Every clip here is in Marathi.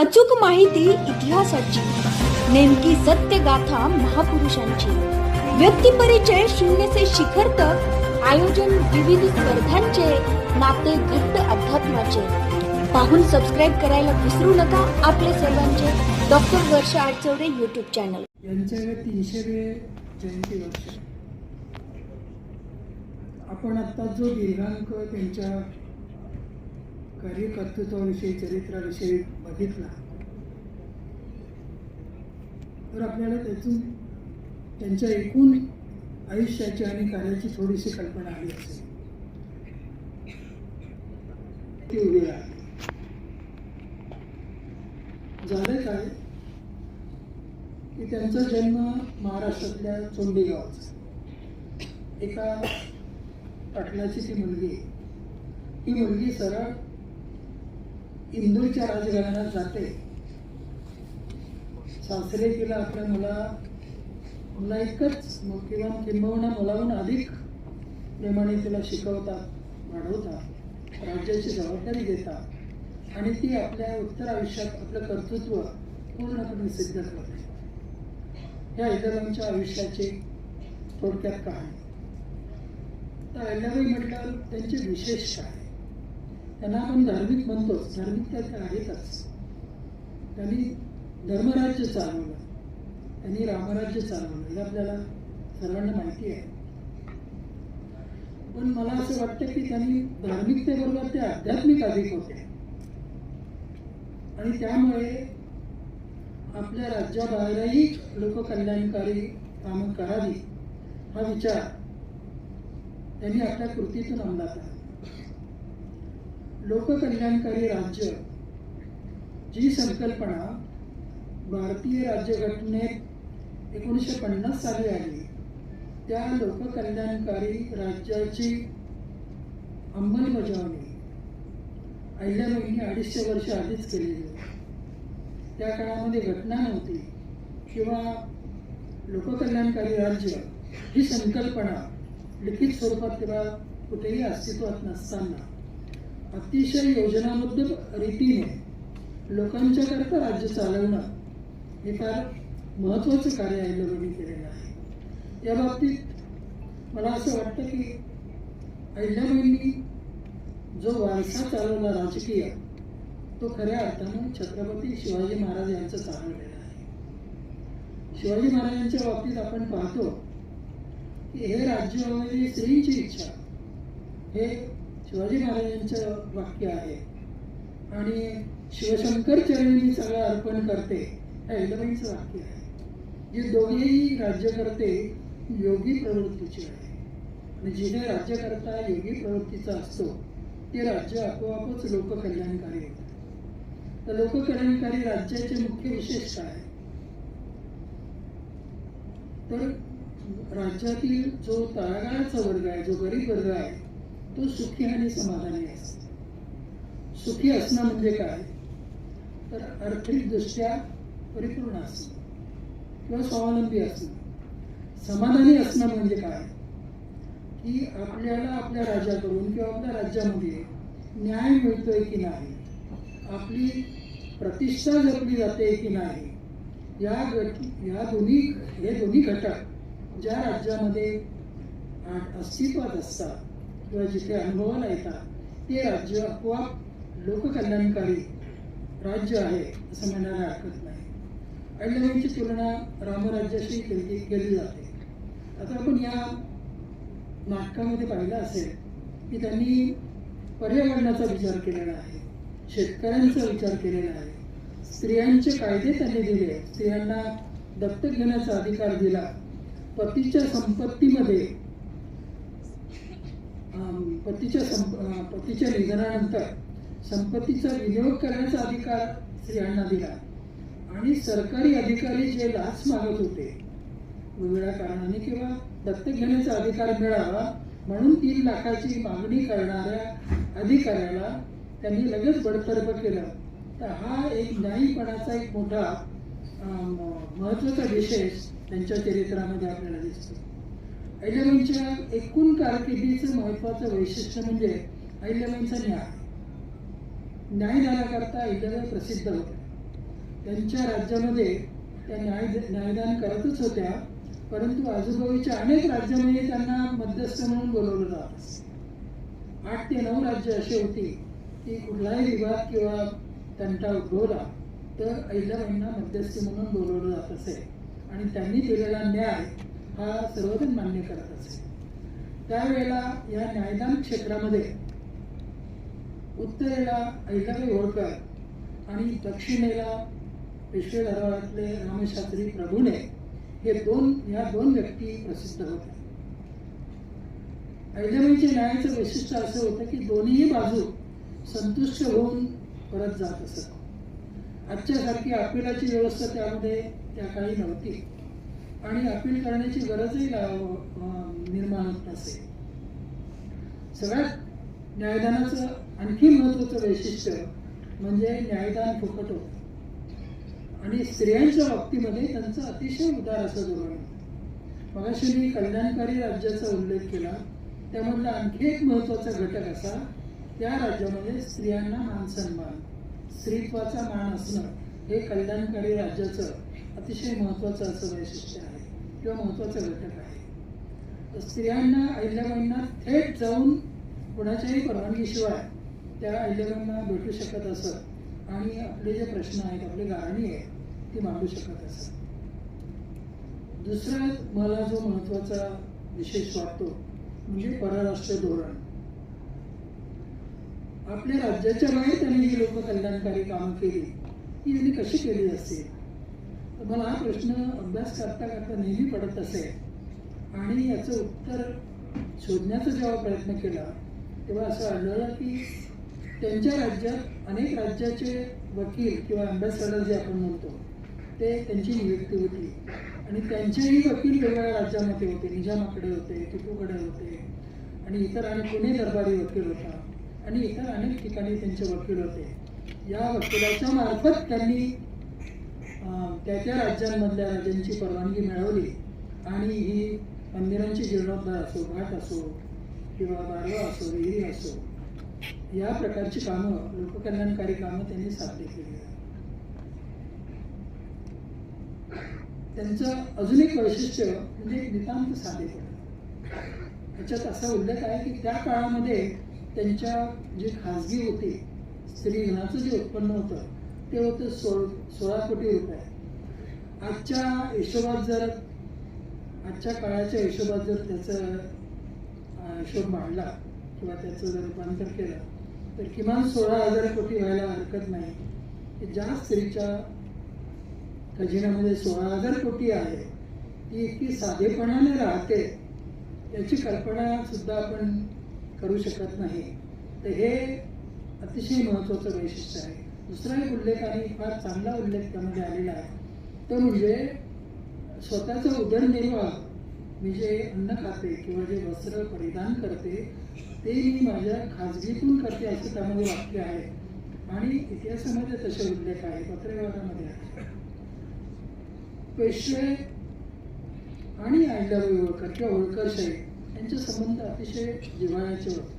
अचूक माहिती इतिहासाची. नेमकी सत्य गाथा महापुरुषांची. व्यक्तिपरिचय शून्य से शिखर तक आयोजन विविध स्पर्धांचे नाते घट्ट अध्यात्माचे. पाहून सबस्क्राईब करायला विसरू नका आपले सर्वांचे. Doctor Varsha Adachawade YouTube channel यांचे तीनशेवे जयंती वर्ष. आपण आता जो दीर्घांक त्यांच्या कार्यकर्तृत्वाविषयी चरित्राविषयी बघितला. तर आपल्याला त्यातून त्यांच्या एकूण आयुष्याची आणि कार्याची थोडीशी कल्पना आली असेल. ती उभी आहे. झालं काय? की त्यांचा जन्म महाराष्ट्रातल्या चोंडीगावचा. एका पाटलाची ती मुलगी आहे. ही मुलगी सरळ इंदूरच्या राजघराण्यात जाते. सासरे तिला आपल्या मुला मुला एकच किंवा किंबहुना मुलाहून अधिक प्रेमाने तिला शिकवतात वाढवतात राज्याची जबाबदारी देतात आणि ती आपल्या उत्तर आयुष्यात आपलं कर्तृत्व पूर्णपणे सिद्ध करते. या इतरांच्या आयुष्याची थोडक्यात कहाणी तर अहिल्याबाई म्हटल्यावर त्यांची विशेष काय? त्यांना आपण धार्मिक म्हणतोच. धार्मिक तर आहेतच. त्यांनी धर्मराज्य चालवलं. त्यांनी रामराज्य चालवलं. हे आपल्याला सर्वांना माहिती आहे. पण मला असं वाटतं की त्यांनी धार्मिकतेबरोबर ते आध्यात्मिक अधिक होते. आणि त्यामुळे आपल्या राज्याबाहेरही लोककल्याणकारी कामं करावी हा विचार त्यांनी आपल्या कृतीतून अंमलात आणला. लोककल्याणकारी राज्य जी संकल्पना भारतीय राज्यघटनेत एकोणीसशे पन्नास साली आली त्या लोककल्याणकारी राज्याची अंमलबजावणी अहिल्याबाईंनी अडीचशे वर्ष आधीच केलेली होती. त्या काळामध्ये घटना नव्हती किंवा लोककल्याणकारी राज्य ही संकल्पना लिखित स्वरूपात तेव्हा कुठेही अस्तित्वात नसताना अतिशय योजनाबद्ध रीतीने लोकांच्याकरता राज्य चालवणं हे फार महत्त्वाचं कार्य अहिल्याबाईंनी केलेलं आहे. या बाबतीत मला असं वाटतं की अहिल्याबाईंनी जो वारसा चालवला राजकीय तो खऱ्या अर्थानं छत्रपती शिवाजी महाराज यांचं चालवलेला आहे. शिवाजी महाराजांच्या बाबतीत आपण पाहतो की हे राज्य म्हणजे स्त्रीची इच्छा हे शिवाजी महाराजांचं वाक्य आहे. आणि शिवशंकर चरणी सगळं अर्पण करते हे अहिल्याबाईंचं वाक्य आहे. जे दोघेही राज्यकर्ते योगी प्रवृत्तीचे आहे. आणि जिथे राज्यकर्ता योगी प्रवृत्तीचा असतो ते राज्य आपोआपच लोककल्याणकारी होतं तर लोककल्याणकारी राज्याचे मुख्य विशेष काय तर राज्यातील जो तळागाळाचा वर्ग आहे जो गरीब वर्ग आहे तो सुखी आणि समाधानी असतो सुखी असणं म्हणजे काय? तर आर्थिकदृष्ट्या परिपूर्ण असणं किंवा स्वावलंबी असणं. समाधानी असणं म्हणजे काय? की आपल्याला आपल्या राज्याकडून किंवा आपल्या राज्यामध्ये न्याय मिळतोय की नाही? आपली प्रतिष्ठा जपली जाते की नाही? या गट या दोन्ही हे दोन्ही घटक ज्या राज्यामध्ये अस्तित्वात असतात किंवा जिथे अनुभवाला येतात ते राज्य आपोआप लोककल्याणकारी राज्य आहे असं म्हणायला हरकत नाही. अहिल्याबाईंची तुलना रामराज्याशी केली केली जाते. आता आपण या नाटकामध्ये पाहिलं असेल की त्यांनी पर्यावरणाचा विचार केलेला आहे शेतकऱ्यांचा विचार केलेला आहे स्त्रियांचे कायदे त्यांनी दिले स्त्रियांना दत्तक घेण्याचा अधिकार दिला पतीच्या संपत्तीमध्ये पतीच्या संप पतीच्या निधनानंतर संपत्तीचा विनियोग करण्याचा अधिकार स्त्रियांना दिला. आणि सरकारी अधिकारी जे लाच मागत होते वेगवेगळ्या कारणाने किंवा दत्तक घेण्याचा अधिकार मिळावा म्हणून तीन लाखाची मागणी करणाऱ्या अधिकाऱ्याला त्यांनी लगेच बडतर्फ केलं. तर हा एक न्यायीपणाचा एक मोठा महत्त्वाचा विशेष त्यांच्या चरित्रामध्ये आपल्याला दिसतो. अहिल्याबाईंच्या एकूण कारकिर्दीचं महत्वाचं वैशिष्ट्य म्हणजे अहिल्याबाईंचा न्याय. न्याय देण्याकरता अहिल्याबाई प्रसिद्ध होत्या. त्यांच्या राज्यामध्ये त्या न्याय न्यायदान करतच होत्या परंतु आजूबाजूच्या अनेक राज्यामध्ये त्यांना मध्यस्थ म्हणून बोलवलं जात आठ ते नऊ राज्य अशी होती की कुठलाही विवाद किंवा तंटा उद्भवला तर अहिल्याबाईंना मध्यस्थी म्हणून बोलवलं जात असे. आणि त्यांनी दिलेला न्याय हा सर्वजण मान्य करत असे. त्यावेळेला या न्यायदान क्षेत्रामध्ये उत्तरेला अहिल्याबाई होळकर आणि दक्षिणेला पेशवे दरबारातले रामशास्त्री प्रभुणे हे दोन या दोन व्यक्ती प्रसिद्ध होत्या अहिल्याबाईच्या न्यायाचं वैशिष्ट्य असं होतं की दोन्ही बाजू संतुष्ट होऊन परत जात असत. आजच्यासारखी अपिलाची व्यवस्था त्यामध्ये त्या काळी नव्हती. आणि अपील करण्याची गरजही अं, निर्माण होत नसे सगळ्यात न्यायदानाचं आणखी महत्वाचं वैशिष्ट्य म्हणजे न्यायदान फुकट. होतं आणि स्त्रियांच्या बाबतीमध्ये त्यांचं अतिशय उदार असं धोरण मगाशी मी कल्याणकारी राज्याचा उल्लेख केला. त्यामधला आणखी एक महत्त्वाचा घटक असा त्या राज्यामध्ये स्त्रियांना मान सन्मान स्त्रीत्वाचा मान असणं हे कल्याणकारी राज्याचं अतिशय महत्वाचं असं वैशिष्ट्य आहे. किंवा महत्त्वाचा घटक आहे. तर स्त्रियांना अहिल्याबाईंना थेट जाऊन कुणाच्याही परवानगीशिवाय त्या अहिल्याबाईंना भेटू शकत असत. आणि आपले जे प्रश्न आहेत आपली गारणी आहे ती मांडू शकत असत. दुसरा मला जो महत्त्वाचा विशेष वाटतो म्हणजे परराष्ट्र धोरण. आपल्या राज्याच्या बाहेर त्यांनी जी लोक कल्याणकारी कामं केली ती त्यांनी कशी केली असतील? तर मला हा प्रश्न अभ्यास करता करता नेहमी पडत असे आणि याचं उत्तर शोधण्याचा जेव्हा प्रयत्न केला तेव्हा असं आढळलं की त्यांच्या राज्यात अनेक राज्याचे वकील किंवा अँबॅसेडर जे आपण म्हणतो ते त्यांची नियुक्ती होती. आणि त्यांचेही वकील वेगवेगळ्या राज्यामध्ये होते. निजामाकडे होते टिपूकडे होते. आणि इतर अनेक पुणे दरबारी वकील होता. आणि इतर अनेक ठिकाणी त्यांचे वकील होते. या वकिलाच्या मार्फत त्यांनी त्या त्या राज्यांमधल्या राजांची परवानगी मिळवली आणि ही मंदिरांची जीर्णोद्धार असो घाट असो किंवा बारवा असो विहिरी असो या प्रकारची कामं लोककल्याणकारी कामं त्यांनी साध्य केली आहेत. त्यांचं अजून एक वैशिष्ट्य म्हणजे नितांत साधेपण त्याच्यात असा उल्लेख आहे की त्या काळामध्ये त्यांच्या जी खाजगी होती स्त्रीधनाचं जे उत्पन्न होतं ते होतं सो सोळा कोटी रुपये. आजच्या हिशोबात जर आजच्या काळाच्या हिशोबात जर त्याचं हिशोब मांडला किंवा त्याचं जर रूपांतर केलं तर किमान सोळा हजार कोटी व्हायला हरकत नाही. की ज्या स्त्रीच्या खजिन्यामध्ये सोळा हजार कोटी आहे ती इतकी साधेपणाने राहते याची कल्पना सुद्धा आपण करू शकत नाही. तर हे अतिशय महत्त्वाचं वैशिष्ट्य आहे. दुसरा एक उल्लेख आणि फार चांगला उल्लेख त्यामध्ये आलेला आहे. तो म्हणजे स्वतःचा उदरनिर्वाह मी जे अन्न खाते किंवा जे वस्त्र परिधान करते ते मी माझ्या खाजगीतून करते असं त्यामध्ये वाक्य आहे. आणि इतिहासामध्ये तसे उल्लेख आहे पत्रव्यवहारामध्ये आहे. पेशवे आणि अहिल्याबाई होळकर किंवा होळकरशाही यांचे संबंध अतिशय जिव्हाळ्याचे होते.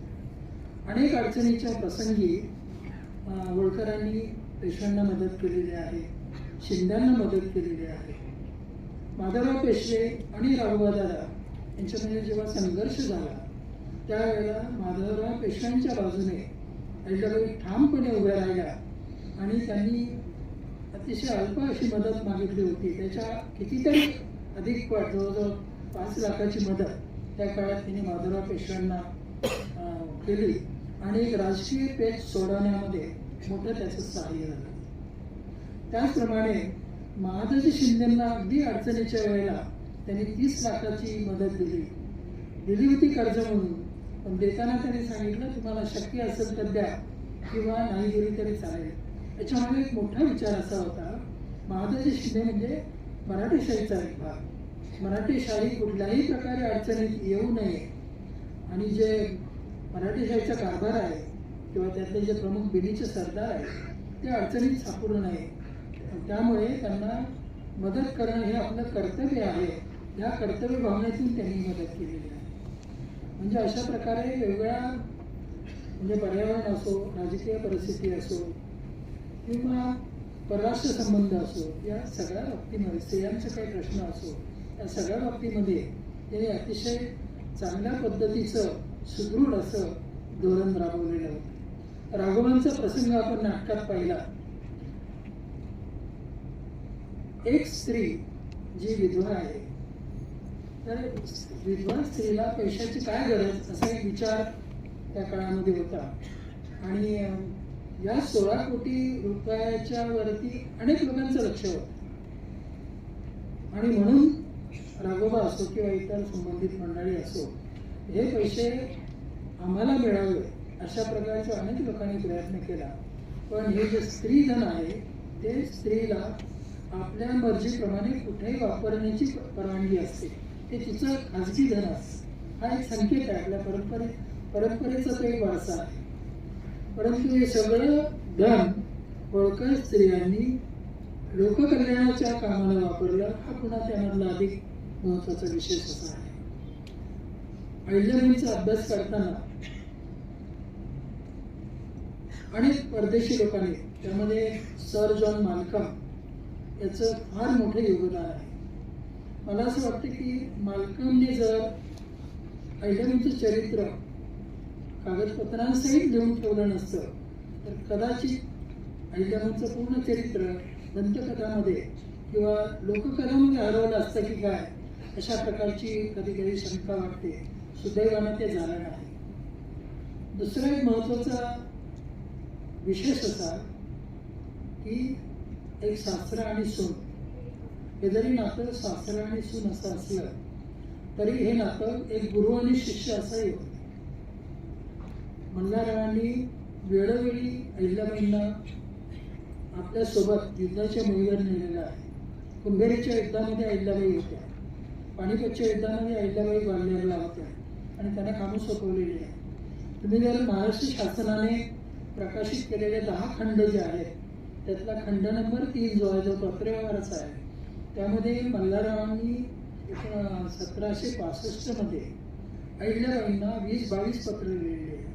अनेक अडचणीच्या प्रसंगी होळकरांनी पेशव्यांना मदत केलेली आहे शिंद्यांना मदत केलेली आहे. माधवराव पेशवे आणि राघवादादा यांच्यामध्ये जेव्हा संघर्ष झाला त्यावेळेला माधवराव पेशव्यांच्या बाजूने अहिल्याबाई ठामपणे उभ्या राहिल्या आणि त्यांनी अतिशय अल्प अशी मदत मागितली होती. त्याच्या कितीतरी अधिक वाट जवळजवळ पाच लाखाची मदत त्या काळात तिने माधवराव पेशव्यांना केली. आणि एक राजकीय पेच सोडवण्यामध्ये मोठं त्याचं सहाय्य झालं. त्याचप्रमाणे महादाजी शिंदेंना अगदी अडचणीच्या वेळेला त्यांनी तीस लाखाची मदत दिली. दिली होती कर्ज म्हणून पण देताना त्यांनी सांगितलं तुम्हाला शक्य असेल तर द्या किंवा नाही दिली तरी चालेल. याच्यामध्ये एक मोठा विचार असा होता. महादाजी शिंदे म्हणजे मराठी शाहीचा एक भाग. मराठी शाही कुठल्याही प्रकारे अडचणीत येऊ नये आणि जे मराठी शाळेचा कारभार आहे किंवा त्यातले जे प्रमुख बिनीचे सरदार आहेत ते अडचणीत सापडू नये त्यामुळे त्यांना मदत करणं हे आपलं कर्तव्य आहे. या कर्तव्य भावनेतून त्यांनी मदत केलेली आहे. म्हणजे अशा प्रकारे वेगवेगळ्या म्हणजे पर्यावरण असो राजकीय परिस्थिती असो किंवा परराष्ट्र संबंध असो या सगळ्या बाबतीमध्ये स्त्रियांचे काही प्रश्न असो या सगळ्या बाबतीमध्ये त्यांनी अतिशय चांगल्या पद्धतीचं सुदृढ असं धोरण राबवलेलं होतं राघवांचा प्रसंग आपण नाटकात पाहिला. एक स्त्री जी विधवा आहे तर विधवा स्त्रीला पैशाची काय गरज? असा एक विचार त्या काळामध्ये होता. आणि या सोळा कोटी रुपयाच्या वरती अनेक लोकांचं लक्ष होतं. आणि म्हणून राघोबा असो किंवा इतर संबंधित मंडळी असो हे पैसे आम्हाला मिळावे अशा प्रकारचा अनेक लोकांनी प्रयत्न केला. पण हे जे स्त्रीधन आहे ते स्त्रीला आपल्या मर्जीप्रमाणे कुठेही वापरण्याची परवानगी असते. ते तिचं खाजगी धन असतं. हा एक संकेत आहे आपल्या परंपरे परंपरेचा तो एक वारसा आहे. परंतु हे सगळं धन होळकर स्त्रियांनी लोककल्याणाच्या कामाला वापरलं. हा पुन्हा त्यामधला अधिक महत्त्वाचा विशेष असा आहे. अहिल्याबाईंचा अभ्यास करताना. अनेक परदेशी लोकांनी त्यामध्ये सर जॉन मालकम याचं फार मोठं योगदान आहे. मला असं वाटतं की मालकमने जर अहिल्याबाईंचं चरित्र कागदपत्रांसहित लिहून ठेवलं नसतं तर कदाचित अहिल्याबाईंचं पूर्ण चरित्र दंतकथामध्ये किंवा लोककथामध्ये हरवलं असतं की काय अशा प्रकारची कधी कधी शंका वाटते. सुदैवाने ते झालं नाही दुसरा एक महत्त्वाचा विशेष असा की एक सासरा आणि सून. हे जरी नातं सासरा आणि सून असं असलं तरी हे नातं एक गुरु आणि शिष्य असंही होतं. मल्हाररावांनी वेळोवेळी अहिल्याबाईंना आपल्यासोबत युद्धाच्या मोहीवर नेलेलं आहे. कुंभेरीच्या युद्धामध्ये अहिल्याबाई होत्या. पाणीपतच्या युद्धामध्ये अहिल्याबाई ग्वाल्हेरला होत्या. आणि त्यांना कामं सोपवलेली आहे तुम्ही जर महाराष्ट्र शासनाने प्रकाशित केलेले दहा खंड जे आहेत त्यातला खंड नंबर तीन जो आहे जो पत्रव्यवहाराचा आहे त्यामध्ये मल्हाररावांनी सतराशे पासष्टमध्ये अहिल्याबाईंना वीस बावीस पत्र लिहिलेली आहे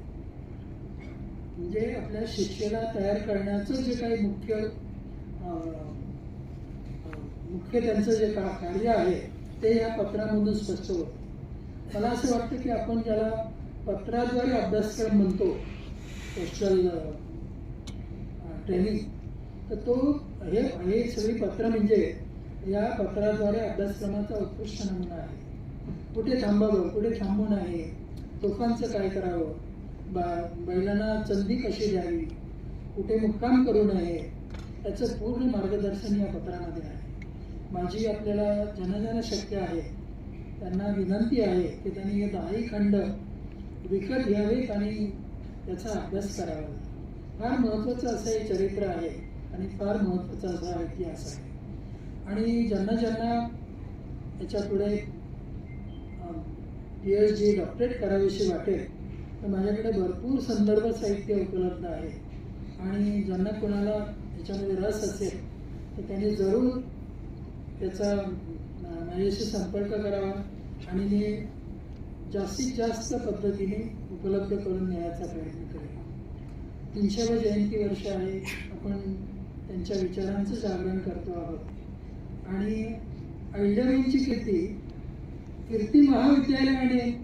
म्हणजे आपल्या शिक्षेला तयार करण्याचं जे काही मुख्य मुख्य त्यांचं जे का कार्य आहे ते या पत्रामधून स्पष्ट होतं. मला असं वाटतं की आपण ज्याला पत्राद्वारे अभ्यासक्रम म्हणतो पोस्टल ट्रेनिंग तर तो हे हे सगळी पत्र म्हणजे या पत्राद्वारे अभ्यासक्रमाचा उत्कृष्ट नमुना आहे. कुठे थांबावं कुठे थांबू आहे तोफांचं काय करावं बा बैलांना चंदी कशी द्यावी कुठे मुक्काम करू नये याचं पूर्ण मार्गदर्शन या पत्रामध्ये आहे. माझी आपल्याला जनजन शक्य आहे. त्यांना विनंती आहे की त्यांनी हे दहाही खंड विकत घ्यावेत आणि त्याचा अभ्यास करावा. फार महत्त्वाचं असं हे चरित्र आहे आणि फार महत्त्वाचा असा इतिहास आहे. आणि ज्यांना ज्यांना याच्यापुढे पी एच डी डॉक्टरेट करावीशी वाटेल तर माझ्याकडे भरपूर संदर्भ साहित्य उपलब्ध आहे. आणि ज्यांना कोणाला याच्यामध्ये रस असेल तर त्यांनी जरूर त्याचा माझ्याशी संपर्क करावा आणि मी जास्तीत जास्त पद्धतीने उपलब्ध करून देण्याचा प्रयत्न करेन तीनशेवं जयंती वर्ष आहे. आपण त्यांच्या विचारांचं जागरण करतो आहोत. आणि अहिल्याबाईंची कीर्ती कीर्ती महाविद्यालयाने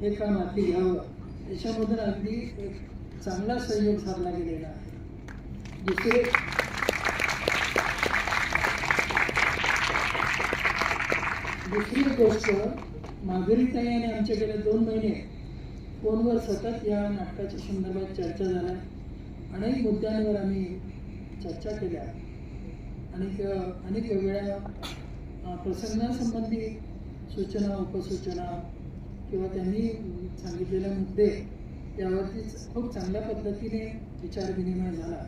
हे काम हाती घ्यावं. याच्यामधून अगदी एक चांगला सहयोग साधला गेलेला आहे. दुसरे दुसरी गोष्ट माधुरीताई आणि आमच्याकडे दोन महिने फोनवर सतत या नाटकाच्या संदर्भात चर्चा झाल्या. अनेक मुद्द्यांवर आम्ही चर्चा केल्या. अनेक अनेक वेगवेगळ्या प्रसंगासंबंधी सूचना उपसूचना किंवा त्यांनी सांगितलेले मुद्दे त्यावरती खूप चांगल्या पद्धतीने विचारविनिमय झाला.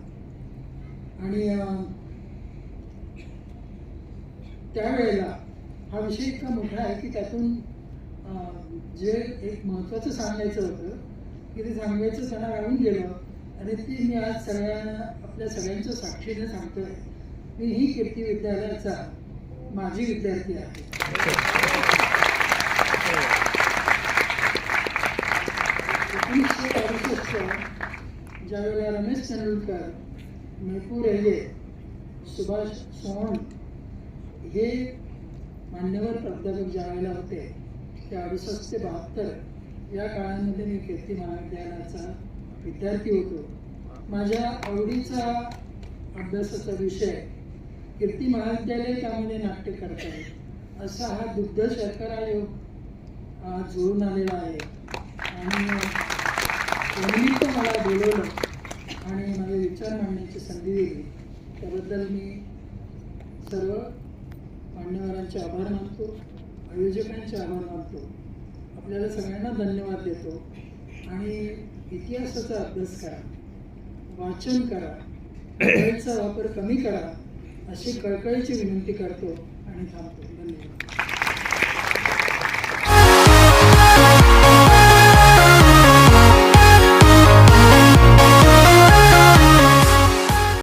आणि त्यावेळेला हा विषय इतका मोठा आहे की त्यातून जे एक महत्त्वाचं सांगायचं होतं की ते सांगायचं त्यांना राहून गेलं. आणि ती मी आज सगळ्यांना आपल्या सगळ्यांच्या साक्षीने सांगतोय. मी ही कीर्ती विद्यालयाचा माझी विद्यार्थी आहे. एकोणीसशे अडुसष्ट ज्यावेळेला रमेश तेंडुलकर मैपूर रेल्वे सुभाष सोहन हे मान्यवर प्राध्यापक ज्या वेळेला होते ते अडुसष्ट ते बहात्तर या काळामध्ये मी कीर्ती महाविद्यालयाचा विद्यार्थी होतो. माझ्या आवडीचा अभ्यासाचा विषय कीर्ती महाविद्यालय त्यामध्ये नाट्य करतात असा हा दुग्ध शर्कर आयोग जुळून आलेला आहे. आणि त्यानिमित्त मला बोलवलं आणि माझे विचार मांडण्याची संधी दिली. त्याबद्दल मी सर्व मान्यवरांचे आभार मानतो आयोजकांचे आभार मानतो. आपल्याला सगळ्यांना धन्यवाद देतो. आणि इतिहासाचा अभ्यास करा वाचन करा मोबाईलचा वापर कमी करा अशी कळकळीची विनंती करतो आणि थांबतो.